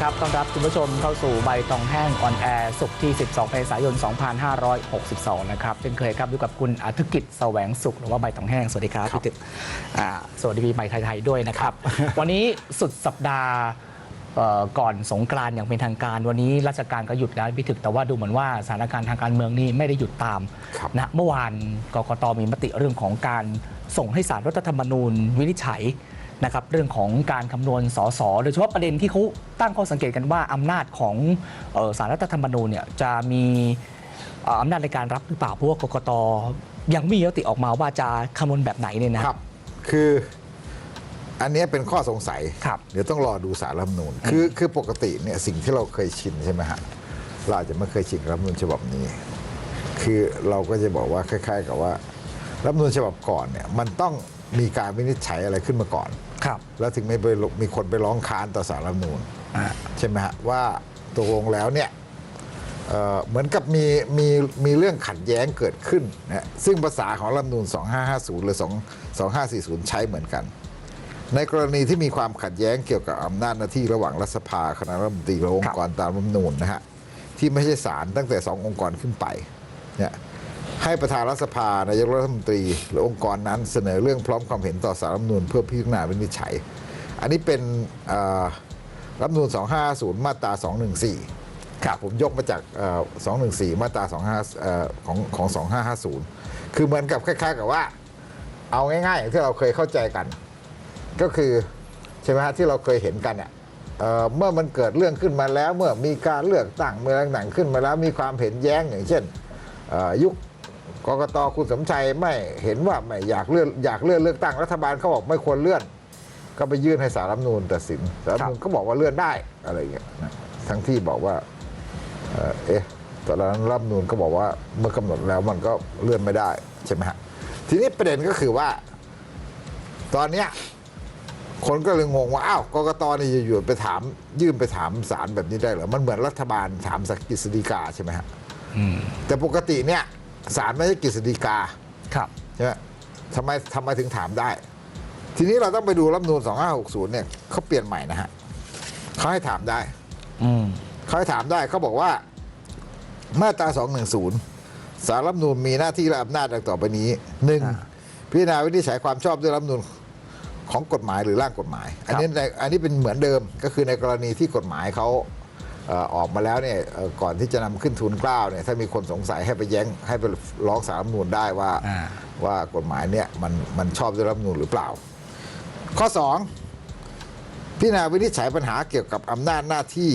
ครับ ต้อนรับคุณผู้ชมเข้าสู่ใบตองแห้งออนแอร์สุขที่ 12 เมษายน 2562 นะครับ เช่นเคยครับอยู่กับคุณอาทิกิจแสวงสุข หรือว่าใบตองแห้ง สวัสดีครับพี่ตึกอ่าสวัสดีปีใหม่ไทย ๆ ด้วยนะครับ วันนี้สุดสัปดาห์เอ่อก่อนสงกรานต์อย่างเป็นทางการ วันนี้ราชการก็หยุดแล้วพี่ถึกแต่ว่าดูเหมือนว่าสถานการณ์ทางการเมืองนี่ไม่ได้หยุดตามครับนะเมื่อวานกกตมีมติเรื่องของการส่งให้สารรัฐธรรมนูญวินิจฉัย นะครับเรื่องของการคำนวณสสโดยเฉพาะประเด็นที่เขาตั้งข้อสังเกตกันว่าอำนาจของเอ่อสารรัฐธรรมนูญเนี่ยจะมีเอ่ออำนาจในการรับหรือเปล่าเพราะว่ากกตยังไม่มีมติออกมาว่าจะคำนวณแบบไหนเนี่ยนะครับ คืออันเนี้ยเป็นข้อสงสัยครับเดี๋ยวต้องรอดูสารรัฐธรรมนูญคือคือปกติเนี่ยสิ่งที่เราเคยชินใช่ไหมฮะเราอาจจะไม่เคยชินกับรัฐธรรมนูญฉบับนี้ คือเราก็จะบอกว่าคล้าย ๆ กับว่ารัฐธรรมนูญฉบับก่อนเนี่ยมันต้องมีการวินิจฉัยอะไรขึ้นมาก่อน ครับ แล้วถึงไม่ไปลงมีคนไปร้องค้านต่อสารรัฐธรรมนูญอ่า ใช่ไหมฮะว่าตกลงแล้วเนี่ยเอ่อเหมือนกับมีมีมีเรื่องขัดแย้งเกิดขึ้นนะซึ่งภาษาของรัฐธรรมนูญ2550 หรือ2 2540 ใช้เหมือนกัน ในกรณีที่มีความขัดแย้งเกี่ยวกับอำนาจหน้าที่ระหว่างรัฐสภาคณะรัฐมนตรีและองค์กรตามรัฐธรรมนูญนะฮะที่ไม่ใช่ศาลตั้งแต่2องค์กรขึ้นไปเนี่ย ให้ประธานรัฐสภานายกรัฐมนตรี หรือองค์กรนั้นเสนอเรื่องพร้อมความเห็นต่อสารรัฐมนูญเพื่อพิจารณาวินิจฉัย อันนี้เป็นรัฐมนูล250 มาตรา 214ครับผมยกมาจากเอ่อ214 มาตรา 25ของของ 2550 คือเหมือนกับคล้ายๆกับว่า เอาง่ายๆ ที่เราเคยเข้าใจกัน ก็คือใช่ไหมฮะที่เราเคยเห็นกันเนี่ยเมื่อมันเกิดเรื่องขึ้นมาแล้ว เมื่อมีการเลือกตั้งเมื่อต่างขึ้นมาแล้วมีความเห็นแย้งอย่างเช่นยุค กกตคุณสมชัยไม่เห็นว่าไม่อยากเลื่อนอยากเลื่อนเลือกตั้งรัฐบาลเขาบอกไม่ควรเลื่อน ก็ไปยื่นให้สารรัฐธรรมนูญตัดสินสารรัฐธรรมนูญก็บอกว่าเลื่อนได้อะไรอย่างเงี้ยนะทั้งที่บอกว่าเอ่อเอ๊ะตอนนั้นรัฐธรรมนูญก็บอกว่าเมื่อกำหนดแล้วมันก็เลื่อนไม่ได้ใช่ไหมฮะทีนี้ประเด็นก็คือว่า ตอนเนี้ยคนก็เลยงงว่าอ้าวกกตนี่อยู่ๆไปถามยื่นไปถามศาลแบบนี้ได้เหรอมันเหมือนรัฐบาลถามสักกฤษฎีกาใช่ไหมฮะอืมแต่ปกติเนี่ย ศาลไม่ใช่กฤษฎีกาครับใช่ไหมทำไมทำไมถึงถามได้ ทีนี้เราต้องไปดูรัฐธรรมนูล2560เนี่ยเขาเปลี่ยนใหม่นะฮะเขาให้ถามได้อืมเขาให้ถามได้เขาบอกว่ามาตรา210 สารรัฐธรรมนูลมีหน้าที่และอำนาจดังต่อไปนี้หนึ่งอ่าพิจารณาวินิจฉัยความชอบด้วยรัฐธรรมนูลของกฎหมายหรือร่างกฎหมาย อันนี้ในอันนี้เป็นเหมือนเดิมก็คือในกรณีที่กฎหมายเขาเอ่อออกมาแล้วเนี่ยเอ่อก่อนที่จะนำขึ้นทูลเกล้าเนี่ยถ้ามีคนสงสัยให้ไปแย้งให้ไปร้องสารรัฐธรรมนูลได้ว่าอ่าว่ากฎหมายเนี่ยมันมันชอบด้วยรัฐธรรมนูญหรือเปล่า ข้อ 2 พิจารณาวินิจฉัยปัญหาเกี่ยวกับอำนาจหน้าที่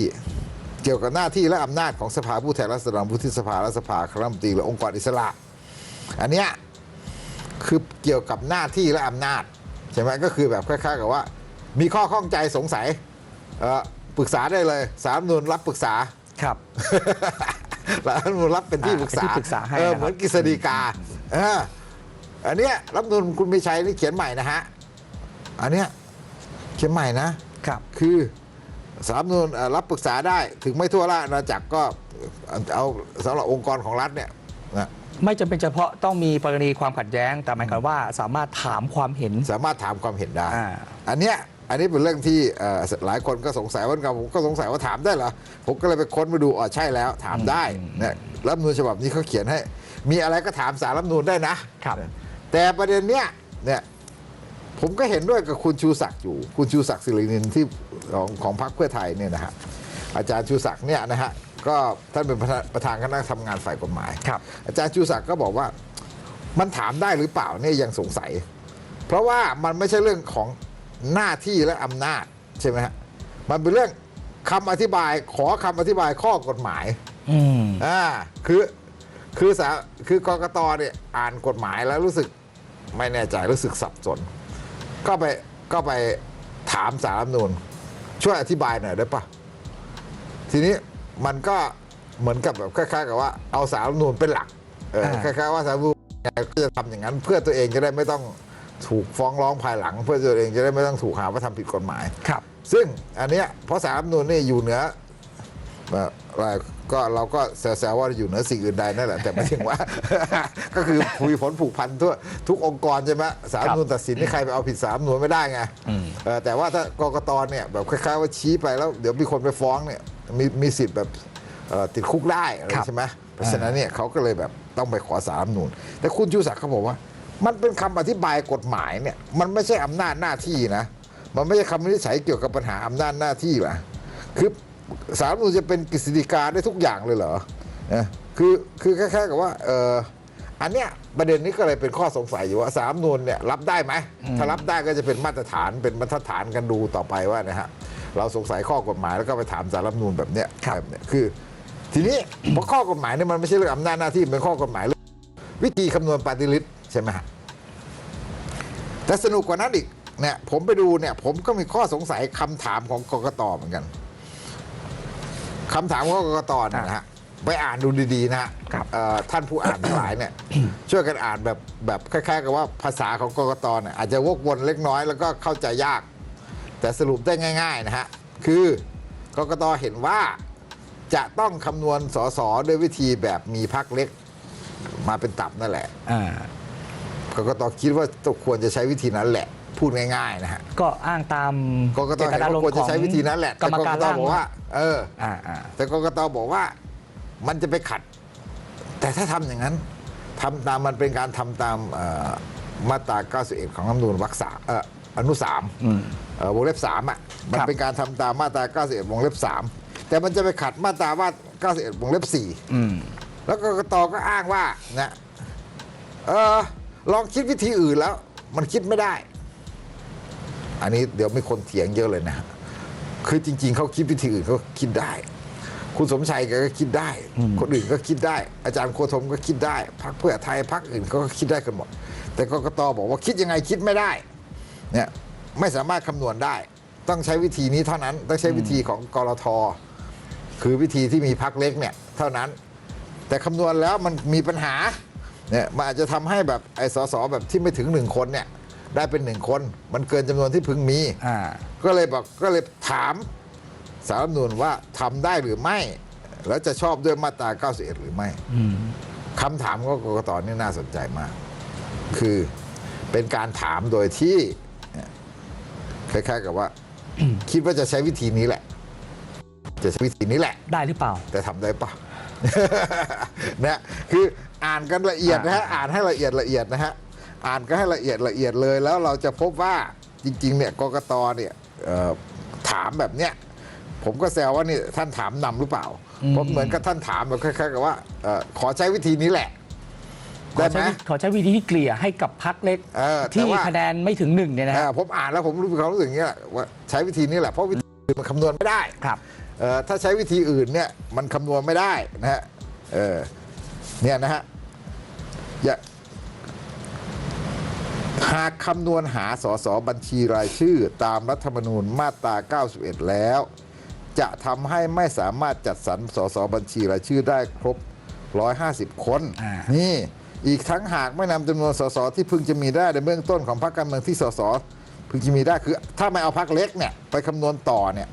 เกี่ยวกับหน้าที่และอำนาจของสภาผู้แทนราษฎรวุฒิสภาและสภาคณะรัฐมนตรีหรือองค์กรอิสระ อันเนี้ยคือเกี่ยวกับหน้าที่และอำนาจใช่ไหมก็คือแบบคล้ายๆกับว่า มีข้อข้องใจสงสัยเอ่อ ปรึกษาได้เลยสารรัฐธรรมนูญรับปรึกษาครับรัฐธรรมนูญรับเป็นที่ปรึกษาอ่าเป็นที่ปรึกษาให้เออนะครับเหมือนกฤษฎีกาเอออันเนี้ยรัฐธรรมนูญคุณมีชัยนี่เขียนใหม่นะฮะอันเนี้ยเขียนใหม่นะครับ คือสารรัฐธรรมนูญเอ่อรับปรึกษาได้ถึงไม่ทั่วราชอาณาจักรก็เอาสำหรับองค์กรของรัฐเนี่ยนะไม่จำเป็นเฉพาะต้องมีกรณีความขัดแย้ง แต่หมายความว่าสามารถถามความเห็น สามารถถามความเห็นได้อ่าอันเนี้ย อันนี้เป็นเรื่องที่เอ่อหลายคนก็สงสัยว่าผมก็สงสัยว่าถามได้เหรอ ผมก็เลยไปค้นมาดูอ๋อใช่แล้ว ถามได้เนี่ยรัฐธรรมนูญฉบับนี้เขาเขียนให้ มีอะไรก็ถามสารรัฐธรรมนูญได้นะครับแต่ประเด็นเนี้ยเนี่ยผมก็เห็นด้วยกับคุณชูศักดิ์อยู่ คุณชูศักดิ์สิรินินที่ของของพรรคเพื่อไทยเนี่ยนะฮะอาจารย์ชูศักดิ์เนี่ยนะฮะก็ท่านเป็นประธานประธานคณะทำงานฝ่ายกฎหมายครับ อาจารย์ชูศักดิ์ก็บอกว่ามันถามได้หรือเปล่าเนี่ยยังสงสัย เพราะว่ามันไม่ใช่เรื่องของ หน้าที่และอำนาจใช่ไหมฮะมันเป็นเรื่องคำอธิบายขอคำอธิบายข้อกฎหมายอืมอ่าคือคือสาคือกกตเนี่ยอ่านกฎหมายแล้วรู้สึกไม่แน่ใจรู้สึกสับสน ก็ไปก็ไปถามสารรัฐธรรมนูญช่วยอธิบายหน่อยได้ปะทีนี้มันก็เหมือนกับแบบคล้ายๆกับว่าเอาสารรัฐธรรมนูญเป็นหลักเอออ่าคล้ายๆว่าสารรัฐธรรมนูญก็จะทำอย่างนั้น เพื่อตัวเองจะได้ไม่ต้อง ถูกฟ้องร้องภายหลัง เพื่อตัวเองจะได้ไม่ต้องถูกหาว่าทำผิดกฎหมาย ครับ ซึ่งอันเนี้ยเพราะสารรัฐธรรมนูญนี่อยู่เหนือเอ่ออะไรก็เราก็แซวๆว่าอยู่เหนือสิ่งอื่นใดนั่นแหละ แต่ไม่ถึงว่า ก็คือคุยผลผูกพันทั่วทุกองค์กรใช่ไหมสารรัฐธรรมนูลตัดสินให้ใครไปเอาผิดสารรัฐธรรมนูลไม่ได้ไงเออแต่ว่าถ้ากกตเนี่ยแบบคล้ายๆว่าชี้ไปแล้วเดี๋ยวมีคนไปฟ้องเนี่ยมีมีสิทธิ์แบบเอ่อติดคุกได้อะไรครับใช่ไหมเพราะฉะนั้นเนี่ยเขาก็เลยแบบต้องไปขอสารรัฐธรรมนูลแต่คุณชูศักดิ์เขาบอกว่า มันเป็นคำอธิบายกฎหมายเนี่ยมันไม่ใช่อำนาจหน้าที่นะ มันไม่ใช่คำวินิจฉัยเกี่ยวกับปัญหาอำนาจหน้าที่หรอคือสารรัฐธรรมนูญจะเป็นกฤษฎีกาได้ทุกอย่างเลยเหรอนะคือคือคล้ายๆกับว่าเอออันเนี้ยประเด็นนี้ก็เลยเป็นข้อสงสัยอยู่ว่าสารรัฐธรรมนูญเนี่ยรับได้ไหมถ้ารับได้ก็จะเป็นมาตรฐานเป็นบรรทัดฐานกันดูต่อไปว่านะฮะเราสงสัยข้อกฎหมายแล้วก็ไปถามสารรัฐธรรมนูญแบบเนี้ยแบบเนี้ยคือ ทีนี้พอข้อกฎหมายเนี่ยมันไม่ใช่เรื่องอำนาจหน้าที่มันเป็นข้อกฎหมายเรื่องวิธีคำนวณปฏิริษีใช่ไหมฮะแต่สนุกกว่านั้นอีกเนี่ยผมไปดูเนี่ย ผมก็มีข้อสงสัยคำถามของกกตเหมือนกันคำถามของกกตเนี่ยนะฮะไปอ่านดูดีๆนะฮะครับเอ่อท่านผู้อ่านทั้งหลายเนี่ย ช่วยกันอ่านแบบแบบคล้ายๆกับว่าภาษาของกกตเนี่ยอาจจะวกวนเล็กน้อยแล้วก็เข้าใจยาก แต่สรุปได้ง่าย ๆ นะฮะ คือกกตเห็นว่าจะต้องคำนวณสสด้วยวิธีแบบมีพักเล็ก มาเป็นตับนั่นแหละอ่า กกตคิดว่าต้องควรจะใช้วิธีนั้นแหละ พูดง่ายๆนะฮะก็อ้างตามกกตเห็นว่าควรจะใช้วิธีนั้นแหละกรแต่รมกการกตร่างบอกว่า เอออ่าอ่าแต่กกตบอกว่ามันจะไปขัด แต่ถ้าทำอย่างนั้นทำตามมันเป็นการทำตามเอ่อมาตรา 91 ของรัฐธรรมนูญวรรคสามเอ่ออนุสามเอ่อวงเล็บสามอะมันครับเป็นการทำตามมาตรา 91 วงเล็บสามแต่มันจะไปขัดมาตราว่า 91 วงเล็บสี่อืมแล้วกกตก็อ้างว่านะเออ ลองคิดวิธีอื่นแล้ว มันคิดไม่ได้ อันนี้เดี๋ยวมีคนเถียงเยอะเลยนะคือจริง ๆ เขาคิดวิธีอื่นเขาคิดได้ คุณสมชัยแกก็คิดได้ คนอื่นก็คิดได้ อาจารย์โคธมก็คิดได้พรรคเพื่อไทยพรรคอื่นเขาก็คิดได้กันหมด แต่กกตบอกว่าคิดยังไงคิดไม่ได้เนี่ยไม่สามารถคำนวณได้ ต้องใช้วิธีนี้เท่านั้น ต้องใช้วิธีของกรทคือวิธีที่มีพักเล็กเนี่ยเท่านั้น แต่คำนวณแล้วมันมีปัญหา เนี่ยมันอาจจะทำให้แบบไอ้สสแบบที่ไม่ถึงหนึ่งคนเนี่ยได้เป็นหนึ่งคน มันเกินจำนวนที่พึงมีอ่าก็เลยบอกก็เลยถามสารรัฐธรรมนูญว่าทำได้หรือไม่ แล้วจะชอบด้วยมาตรา 91 หรือไม่คำถามของกกตนี่น่าสนใจมาก คือเป็นการถามโดยที่เนี่ยคล้ายๆกับว่า คิดว่าจะใช้วิธีนี้แหละ จะใช้วิธีนี้แหละ ได้หรือเปล่า แต่ทำได้ปะนะคือ อ่านกันละเอียดนะฮะอ่านให้ละเอียดละเอียดนะฮะอ่านก็ให้ละเอียดละเอียดเลย แล้วเราจะพบว่าจริงๆเนี่ยกกตเนี่ยเอ่อถามแบบเนี้ยผมก็แซวว่านี่ท่านถามนำหรือเปล่าเพราะเหมือนกับท่านถามแบบคล้ายๆกับว่าเอ่อขอใช้วิธีนี้แหละขอได้ไหมใช้วิขอใช้วิธีที่เกลี่ยให้กับพักเล็กเออแต่ที่ว่าคะแนนไม่ถึงหนึ่งเนี่ยนะเอ่ฮะอผมอ่านแล้วผมรู้มีความรู้สึกอย่างเงี้ยว่าใช้วิธีนี้แหละเพราะวิธีอื่นมันคำนวณไม่ได้ครับเอ่อถ้าใช้วิธีอื่นเนี่ยมันคำนวณไม่ได้นะฮะเออเนี่ยนะฮะ อย่าหากคำนวณหาสสบัญชีรายชื่อตามรัฐธรรมนูญมาตรา 91 แล้ว จะทำให้ไม่สามารถจัดสรรสสบัญชีรายชื่อได้ครบ 150 คน อ่านี่ นี่ อีกทั้งหากไม่นำจำนวนสสที่พึงจะมีได้ในเบื้องต้นของพรรคการเมืองที่สสพึงจะมีได้คือ ถ้าไม่เอาพรรคเล็กเนี่ยไปคำนวณต่อเนี่ย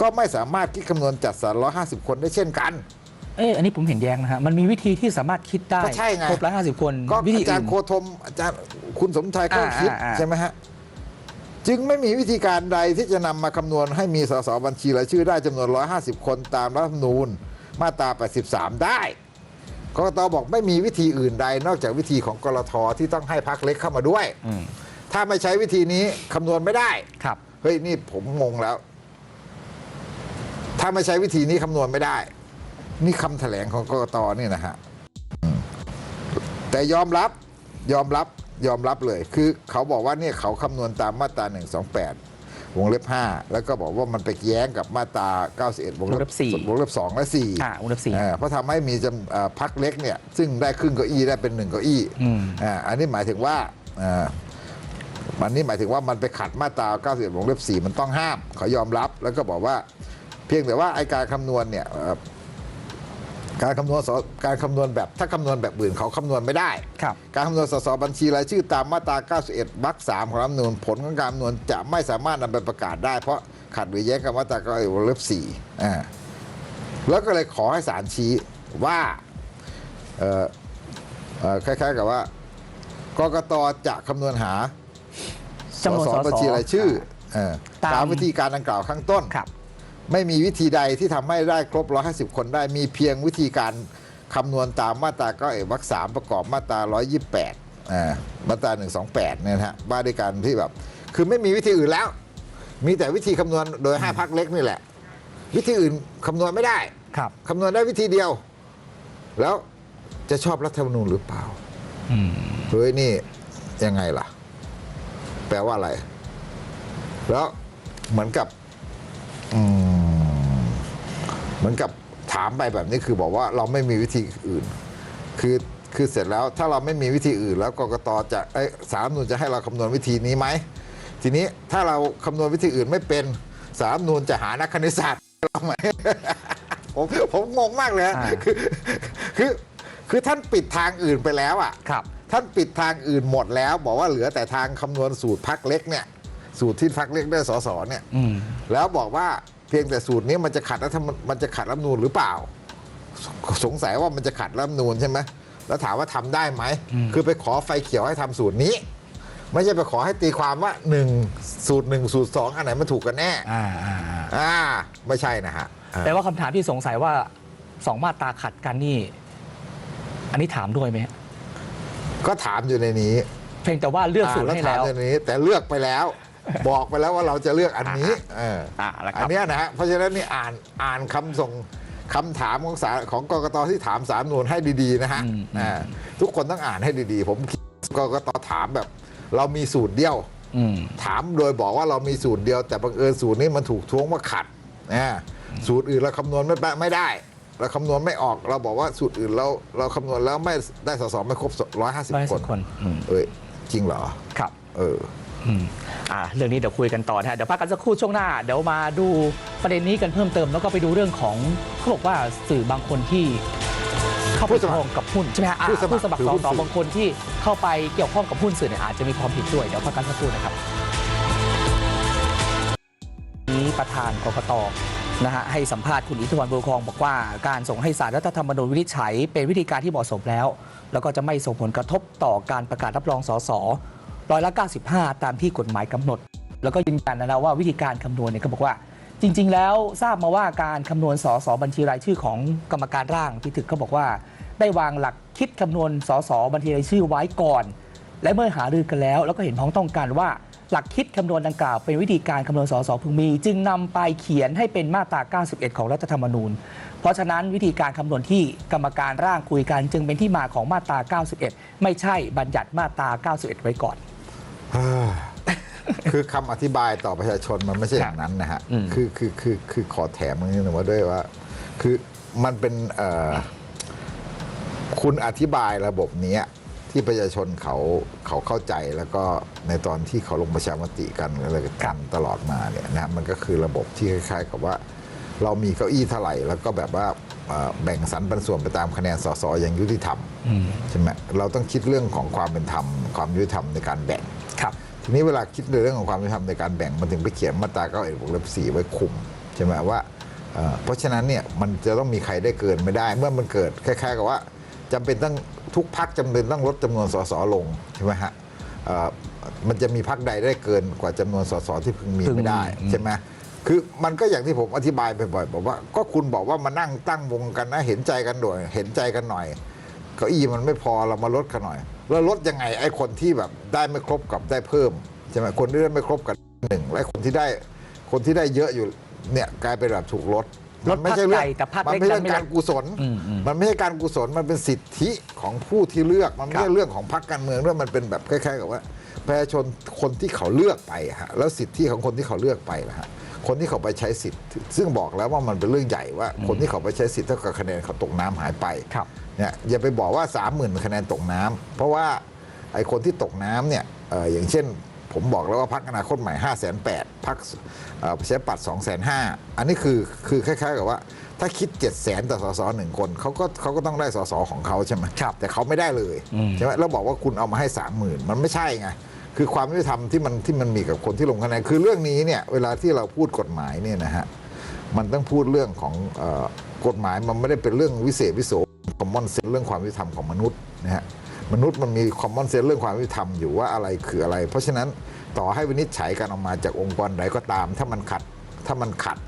ก็ไม่สามารถคิดคำนวณจัดสรร 150 คนได้เช่นกัน เอออันนี้ผมเห็นแย้งนะฮะมันมีวิธีที่สามารถคิดได้ก็ใช่ไง ครบร้อยห้าสิบคนก็วิธีอาจารอื่นย์โคธมอาจารย์คุณสมชายก็อ่าคิดอ่าอ่า ใช่ไหมฮะ จึงไม่มีวิธีการใดที่จะนำมาคำนวณให้มีสสบัญชีรายชื่อได้จำนวน 150 คนตามรัฐธรรมนูญมาตรา 83 ได้กกตบอกไม่มีวิธีอื่นใดนอกจากวิธีของกรทที่ต้องให้พักเล็กเข้ามาด้วย อืมถ้าไม่ใช้วิธีนี้คำนวณไม่ได้ ครับ เฮ้ย นี่ผมงงแล้ว ถ้าไม่ใช้วิธีนี้คำนวณไม่ได้ นี่คำแถลงของกกตนี่นะฮะอืมแต่ยอมรับยอมรับยอมรับเลย คือเขาบอกว่าเนี่ยเขาคำนวณตามมาตรา 128 วงเล็บ 5 แล้วก็บอกว่ามันไปแย้งกับมาตรา 91 วงวงเล็เล็บบสี่วงเล็บ 2 และ 4อ่าวงเล็บสี่อ่าเพราะทำให้มีจำเอ่อพักเล็กเนี่ย ซึ่งได้ครึ่งเก้าอี้ได้เป็นหนึ่งเก้าอี้อืมอ่าอันนี้หมายถึงว่าอ่ามันนี่หมายถึงว่ามันไปขัดมาตรา 91 วงเล็บ 4 มันต้องห้าม เขายอมรับแล้วก็บอกว่า เพียงแต่ว่าไอการคำนวณเนี่ยเอ่อ การคำนวณสการคำนวณแบบถ้าคำนวณแบบอื่นเขาคำนวณไม่ได้ ครับ การคำนวณสสบัญชีรายชื่อตามมาตรา 91วรรค3ของรัฐธรรมนูญผลของการคำนวณจะไม่สามารถนำไปประกาศได้ เพราะขัดหรือแย้งกับมาตรา91วงเล็บ4อ่าแล้วก็เลยขอให้ศาลชี้ว่าเอ่อเอ่อคล้าย ๆ กับว่ากกตจะคำนวณหาจำนวนสสสสบัญชีรายชื่อเออตาม ตามวิธีการดังกล่าวข้างต้น ครับ ไม่มีวิธีใดที่ทำให้ได้ครบ 150 คนได้มีเพียงวิธีการคำนวณตามมาตราก็เอกวรรคสามประกอบมาตรา 128อ่ามาตรา 128 เนี่ยนะฮะว่าด้วยการที่แบบ คือไม่มีวิธีอื่นแล้ว มีแต่วิธีคำนวณโดย 5พักเล็กนี่แหละ วิธีอื่นคำนวณไม่ได้ครับ คำนวณได้วิธีเดียว แล้วจะชอบรัฐธรรมนูญหรือเปล่าอืมเฮ้ยนี่ยังไงล่ะ แปลว่าอะไร แล้วเหมือนกับ เหมือนกับถามไปแบบนี้คือบอกว่าเราไม่มีวิธีอื่น คือคือเสร็จแล้วถ้าเราไม่มีวิธีอื่น แล้วกกตจะไอ้ยสารรัฐธรรมนูญจะให้เราคำนวณวิธีนี้ไหมทีนี้ถ้าเราคำนวณวิธีอื่นไม่เป็นสารรัฐธรรมนูญจะหานักคณิตศาสตร์เราไหมผมผมงงมากเลยฮะอ่าคือคือคือท่านปิดทางอื่นไปแล้วอะครับท่านปิดทางอื่นหมดแล้ว บอกว่าเหลือแต่ทางคำนวณสูตรพักเล็กเนี่ย สูตรที่พักเล็กได้สสเนี่ยอืมแล้วบอกว่าเพียงแต่สูตรนี้มันจะขัดรัฐธรรมมันจะขัดรัฐธรรมนูญหรือเปล่าสสงสัยว่ามันจะขัดรัฐธรรมนูญใช่ไหมแล้วถามว่าทำได้ไหม คือไปขอไฟเขียวให้ทำสูตรนี้ ไม่ใช่ไปขอให้ตีความว่าหนึ่งสูตรหนึ่งสูตรสองอันไหนมันถูกกันแน่อ่าอ่าอ่าอ่าไม่ใช่นะฮะอ่าแต่ว่าคำถามที่สงสัยว่าสองมาตราขัดกันนี่ อันนี้ถามด้วยไหมก็ถามอยู่ในนี้ เพียงแต่ว่าเลือกสูตรให้แล้วอ่าถามอยู่ในนี้แต่เลือกไปแล้ว บอกไปแล้วว่าเราจะเลือกอันนี้เอออ่าแล้วครับ อันเนี้ยนะฮะเพราะฉะนั้นนี่อ่านอ่านคำส่งคำถามของสารของกกตที่ถามสารนูนให้ดีๆนะฮะอืมอ่าทุกคนต้องอ่านให้ดีๆ ผมคิดกกตถามแบบ เรามีสูตรเดียว อืม ถามโดยบอกว่าเรามีสูตรเดียว แต่บังเอิญสูตรนี้มันถูกท้วงว่าขัดอ่าสูตรอื่นเราคำนวณไม่ได้ไม่ได้เราคำนวณไม่ออก เราบอกว่าสูตรอื่นเราเราคำนวณแล้วไม่ได้สสไม่ครบร้อยห้าสิบร้อยคสินบคนอืม เอ้ยจริงเหรอ ครับ เออ อืมอ่าเรื่องนี้เดี๋ยวคุยกันต่อนะฮะเดี๋ยวพักกันสักครู่ช่วงหน้า เดี๋ยวมาดูประเด็นนี้กันเพิ่มเติม แล้วก็ไปดูเรื่องของเขาบอกว่าสื่อบางคนที่เข้าไปผู้สมัครเกี่ยวข้องกับหุ้นใช่ไหมฮะอ่าผู้สมัครผู้สมัครถือสหุ้อนสสื่อบางคนที่เข้าไปเกี่ยวข้องกับหุ้นสื่อเนี่ยอาจจะมีความผิดด้วยเดี๋ยวพักกันสักครู่นะครับนี้ประธานกกตนะฮะให้สัมภาษณ์คุณอิทธิวันบุญครองบอกว่าการส่งให้สารรัฐธรรมนูญวินิจฉัย เป็นวิธีการที่เหมาะสมแล้ว แล้วก็จะไม่ส่งผลกระทบต่อการประกาศรับรองสส ร้อยละ 95 ตามที่กฎหมายกำหนด แล้วก็ยืนยันนะว่าวิธีการคำนวณเนี่ยก็บอกว่า จริง ๆ แล้วทราบมาว่าการคำนวณสสบัญชีรายชื่อของกรรมการร่างพิถึกก็บอกว่า ได้วางหลักคิดคำนวณสสบัญชีรายชื่อไว้ก่อน และเมื่อหารือกันแล้ว แล้วก็เห็นพ้องต้องกันว่าหลักคิดคำนวณดังกล่าวเป็นวิธีการคำนวณสสพึงมี จึงนำไปเขียนให้เป็นมาตรา 91 ของรัฐธรรมนูญ เพราะฉะนั้นวิธีการคำนวณที่กรรมการร่างคุยกัน จึงเป็นที่มาของมาตรา 91 ไม่ใช่บัญญัติมาตรา 91 ไว้ก่อน คือคำอธิบายต่อประชาชนมันไม่ใช่อย่างนั้นนะฮะอืมคือคือคือคือขอแถมตรงนี้หนึ่งว่าด้วยว่า คือมันเป็นเอ่อคุณอธิบายระบบเนี้ยที่ประชาชนเขาเขาเข้าใจแล้วก็ในตอนที่เขาลงประชามติกันอะไรกันตลอดมาเนี่ยนะมันก็คือระบบที่คล้าย ๆ กับว่า เรามีเก้าอี้เท่าไหร่แล้วก็แบบว่าเอ่อแบ่งสรรปันส่วนไปตามคะแนนสสอย่างยุติธรรมใช่ไหมเราต้องคิดเรื่องของความเป็นธรรมความยุติธรรมในการแบ่งครับ ทีนี้เวลาคิดในเรื่องของความยุติธรรมในการแบ่งมันถึงไปเขียนมาตราเก้าเอ็ดวงเล็บสี่ไว้คุมใช่ไหมว่าเอ่อเพราะฉะนั้นเนี่ยมันจะต้องมีใครได้เกินไม่ได้ เมื่อมันเกิดคล้ายๆกับว่าจำเป็นต้องทุกพักจำเป็นต้องลดจำนวนสสลงใช่ไหมฮะเอ่อมันจะมีพักใดได้เกินกว่าจำนวนสสที่พึงมีพึงมีไม่ได้อืมใช่ไหมคือมันก็อย่างที่ผมอธิบายไปบ่อยบอกว่าก็คุณบอกว่ามานั่งตั้งวงกันนะเห็นใจกันหน่อยเห็นใจกันหน่อยเก้าอี้มันไม่พอเรามาลดกันหน่อยแล้วลดยังไงไอ้คนที่แบบได้ไม่ครบกับได้เพิ่มใช่ไหมคนที่ได้ไม่ครบกับหนึ่งและคนที่ได้คนที่ได้เยอะอยู่เนี่ยกลายเป็นแบบถูกลดลดมันไม่ใช่เรื่องพรรคใหญ่แต่พรรคมันเล็กไม่ใช่ดันไม่ลดการกุศลอืมอืมมันไม่ใช่การกุศลมันเป็นสิทธิของผู้ที่เลือกมันไม่ครัใช่บเรื่องของพรรคการเมืองด้วยมันเป็นแบบคล้ายๆกับว่าประชาชนคนที่เขาเลือกไปอะฮะแล้วสิทธิของคนที่เขาเลือกไปนะฮะคนที่เขาไปใช้สิทธิ์ ซึ่งบอกแล้วว่ามันเป็นเรื่องใหญ่ว่า คนที่เขาไปใช้สิทธิ์เท่ากับคะแนนเขาตกน้ำหายไปครับ เนี่ยอย่าไปบอกว่า 3 0,000 คะแนนตกน้ำเพราะว่าไอ้คนที่ตกน้ำเนี่ยเอ่ออย่างเช่น ผมบอกแล้วว่าพักอนาคตใหม่5 8 0 0 0พักประชาธิปัตย์2 5 0 0 0อันนี้คือคือคล้ายๆกับว่า ถ้าคิด 7 0 0 0 0ต่อสสหนึ่งคนเขาก็เขาก็ต้องได้สสของเขาใช่ไหมครับแต่เขาไม่ได้เลยอืมใช่ไหมแล้วบอกว่าคุณเอามาให้ 30,000 มันไม่ใช่ไงคือความยุติธรรมที่มันที่มันมีกับคนที่ลงคะแนนคือเรื่องนี้เนี่ยเวลาที่เราพูดกฎหมายเนี่ยนะฮะมันต้องพูดเรื่องของเออกฎหมายมันไม่ได้เป็นเรื่องวิเศษวิโส คอมมอนเซนเรื่องความยุติธรรมของมนุษย์นะฮะมนุษย์มันมีคอมมอนเซนเรื่องความยุติธรรมอยู่ว่าอะไรคืออะไร เพราะฉะนั้นต่อให้วินิจฉัยกันออกมาจากองค์กรใดก็ตาม ถ้ามันขัดถ้ามันขัด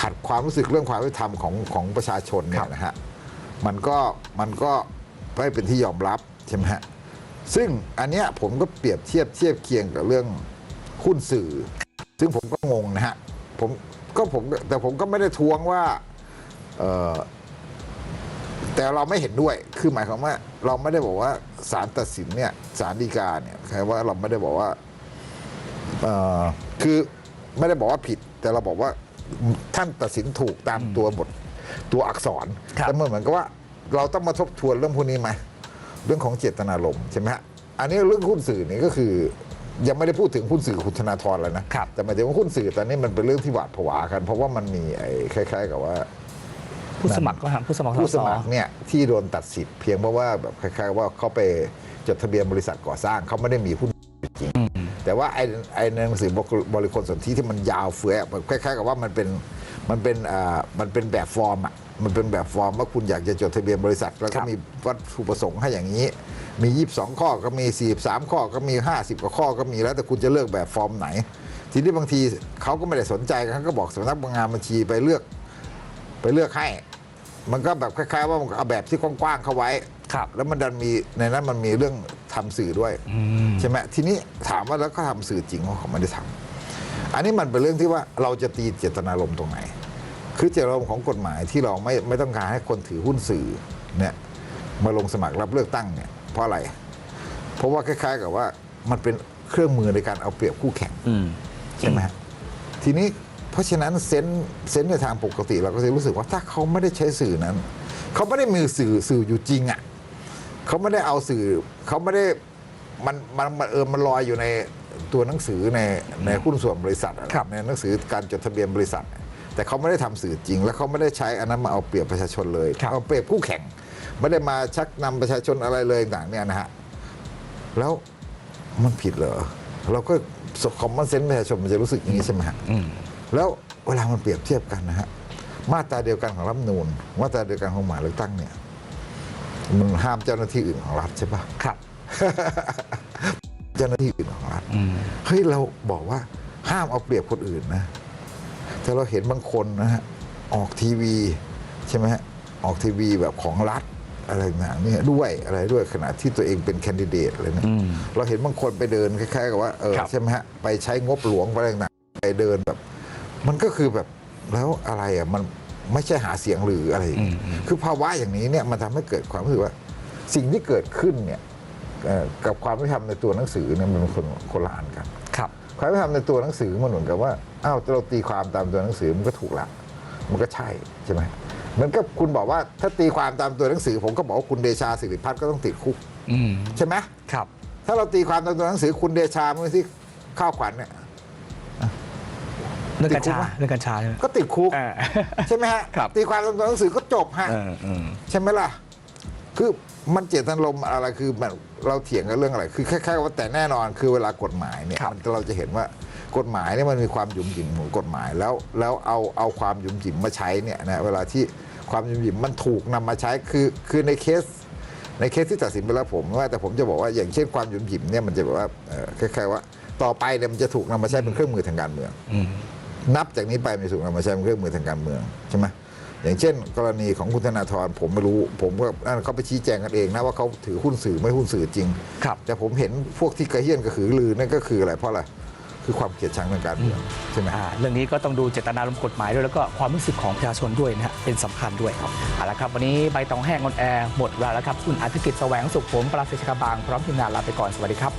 ขัดความรู้สึกเรื่องความยุติธรรมของของประชาชนเนี่ครัยบนะฮะมันก็มันก็ไม่เป็นที่ยอมรับใช่ไหมฮะซึ่งอันเนี้ยผมก็เปรียบเทียบเทียบเคียงกับเรื่องหุ้นสื่อ ซึ่งผมก็งงนะฮะผมก็ผมก็แต่ผมก็ไม่ได้ท้วงว่าเอ่อ แต่เราไม่เห็นด้วย คือหมายความว่าเราไม่ได้บอกว่าศาลตัดสินเนี่ยศาลฎีกาเนี่ยแค่ว่าเราไม่ได้บอกว่าเอ่อคือไม่ได้บอกว่าผิด แต่เราบอกว่าท่านตัดสินถูกตามตัวบทตัวอักษรครับแต่มันเหมือนกับว่า เราต้องมาทบทวนเรื่องพวกนี้ไหมเรื่องของเจตนารมณ์ใช่ไหมฮะอันนี้เรื่องหุ้นสื่อนี่ก็คือ ยังไม่ได้พูดถึงหุ้นสื่อคุณธนาธรแล้วนะครับแต่หมายถึงว่าหุ้นสื่อตอนนี้มันเป็นเรื่องที่หวาดผวากัน เพราะว่ามันมีไอ้คล้าย ๆ กับว่า ผู้สมัครก็หาผู้สมัครผู้สมัครเนี่ยที่โดนตัดสิทธิ์เพียงเพราะว่าแบบคล้ายๆว่าเขาไปจดทะเบียนบริษัทก่อสร้างเขาไม่ได้มีหุ้นจริง แต่ว่าไอ้ไอ้ในหนังสือบริคลสนธิที่มันยาวเฟือยอคล้ายๆ กับว่ามันเป็นมันเป็นอ่ามันเป็นแบบฟอร์มอะมันเป็นแบบฟอร์มว่าคุณอยากจะจดทะเบียนบริษัท แล้วครัก็มีวัตถุประสงค์ให้อย่างนี้ มี 22 ข้อก็มี 43 ข้อก็มี 50กว่าข้อก็มีแล้วแต่คุณจะเลือกแบบฟอร์มไหน ทีนี้บางทีเขาก็ไม่ได้สนใจเขาก็บอกสำนักงานบัญชีไปเลือก ไปเลือกให้ มันก็แบบคล้ายๆ ว่ามันเอาแบบที่กว้างๆเข้าไว้ ครับ แล้วมันดันมีในนั้นมันมีเรื่องทำสื่อด้วยใช่ไหมทีนี้ถามว่าแล้วเขาทำสื่อจริงว่าเขาไม่ได้ทำอันนี้มันเป็นเรื่องที่ว่าเราจะตีเจตนารมณ์ตรงไหน คือเจตนารมณ์ของกฎหมายที่เราไม่ไม่ต้องการให้คนถือหุ้นสื่อเนี่ยมาลงสมัครรับเลือกตั้งเนี่ยเพราะอะไร เพราะว่าคล้าย ๆ กับว่ามันเป็นเครื่องมือในการเอาเปรียบคู่แข่งอืมใช่ไหมฮะทีนี้ เพราะฉะนั้นเซนส์เซนส์ในทางปกติเราก็จะรู้สึกว่าถ้าเขาไม่ได้ใช้สื่อนั้น เขาไม่ได้มีสื่อสื่ออยู่จริงอะเขาไม่ได้เอาสื่อเขาไม่ได้มันมันมันเออมันลอยอยู่ในตัวหนังสือในในหุ้นส่วนบริษัทอะครับในหนังสือการจดทะเบียนบริษัท แต่เขาไม่ได้ทำสื่อจริง แล้วเขาไม่ได้ใช้อันนั้นมาเอาเปรียบประชาชนเลยครับเอาเปรียบคู่แข่ง ไม่ได้มาชักนำประชาชนอะไรเลยต่างเนี่ยนะฮะแล้วมันผิดเหรอเราก็คอมมอนเซนส์ประชาชนมันจะรู้สึกอย่างนี้ใช่ไหมฮะอืม แล้วเวลามันเปรียบเทียบกันนะฮะมาตราเดียวกันของรัฐธรรมนูญมาตราเดียวกันของหมายเลือกตั้งเนี่ยมันห้ามเจ้าหน้าที่อื่นของรัฐใช่ปะครับ เจ้าหน้าที่อื่นของรัฐอืมเฮ้ยเราบอกว่าห้ามเอาเปรียบคนอื่นนะแต่เราเห็นบางคนนะฮะออกทีวีใช่ไหมฮะออกทีวีแบบของรัฐอะไรต่างๆเนี่ยด้วยอะไรด้วยขณะที่ตัวเองเป็นแคนดิเดตอะไรเนี่ยอืมเราเห็นบางคนไปเดินคล้ายๆกับว่าเออครับใช่ไหมฮะไปใช้งบหลวงไปอะไรต่างๆไปเดินแบบ มันก็คือแบบแล้วอะไรอะมันไม่ใช่หาเสียงหรืออะไรอย่างเงี้ยคือภาวะอย่างนี้เนี่ยมันทำให้เกิดความรู้สึกว่า สิ่งที่เกิดขึ้นเนี่ยเอ่อกับความไม่ทำในตัวหนังสือเนี่ยมันเป็นคนคนละอันกัน ครับ ความไม่ทำในตัวหนังสือมันเหมือนกับว่าอ้าวเราตีความตามตัวหนังสือมันก็ถูกละ มันก็ใช่ใช่ไหมเหมือนกับคุณบอกว่าถ้าตีความตามตัวหนังสือ ผมก็บอกว่าคุณเดชาสิริพัฒน์ก็ต้องติดคุกอืมใช่ไหมครับ ถ้าเราตีความตามตัวหนังสือคุณเดชาเมื่อที่ข้าวขวัญเนี่ย เรื่องกัญติดคุชากไหมเรื่องกัญชาใช่ไหมก็ติดคุกอ่าใช่ไหมฮะครับตีความตามตัวหนังสือก็จบฮะเอออืมใช่ไหมล่ะ คือมันเจตนารมณ์อะไรคือมันเราเถียงกันเรื่องอะไร คือคล้ายๆว่าแต่แน่นอนคือเวลากฎหมายเนี่ยครับมันเราจะเห็นว่ากฎหมายเนี่ยมันมีความหยุ่มหยิมของกฎหมายแล้วแล้วเอาเอาความหยุ่มหยิมมาใช้เนี่ยนะเวลาที่ความหยุ่มหยิมมันถูกนำมาใช้คือคือในเคสในเคสที่ตัดสินไปแล้วผมว่าแต่ผมจะบอกว่าอย่างเช่นความหยุ่มหยิมเนี่ยมันจะแบบว่าเอ่อคล้ายๆว่าต่อไปเนี่ยมันจะถูกนำมาใช้เป็นเครื่องมือทางการเมืองอืม นับจากนี้ไปมันจะถูกนำมาใช้เป็นเครื่องมือทางการเมืองใช่ไหมอย่างเช่น กรณีของคุณธนาธรผมไม่รู้ ผมก็นั่นเขาไปชี้แจงกันเองนะว่าเขาถือหุ้นสื่อไม่หุ้นสื่อจริง ครับ แต่ผมเห็นพวกที่กระเฮี้ยนกระหือรือนั่นก็คืออะไรเพราะอะไรคือความเกลียดชังทางการเมืองใช่ไหม อ่าเรื่องนี้ก็ต้องดูเจตนารมณ์กฎหมายด้วยแล้วก็ความรู้สึกของประชาชนด้วยนะฮะเป็นสำคัญด้วยครับเอาละครับ วันนี้ใบตองแห้งออนแอร์หมดเวลาแล้วครับ คุณอาทิตย์แสวงสุขผมปราศจากบางพร้อมทีมงานลาไปก่อนสวัสดีครับ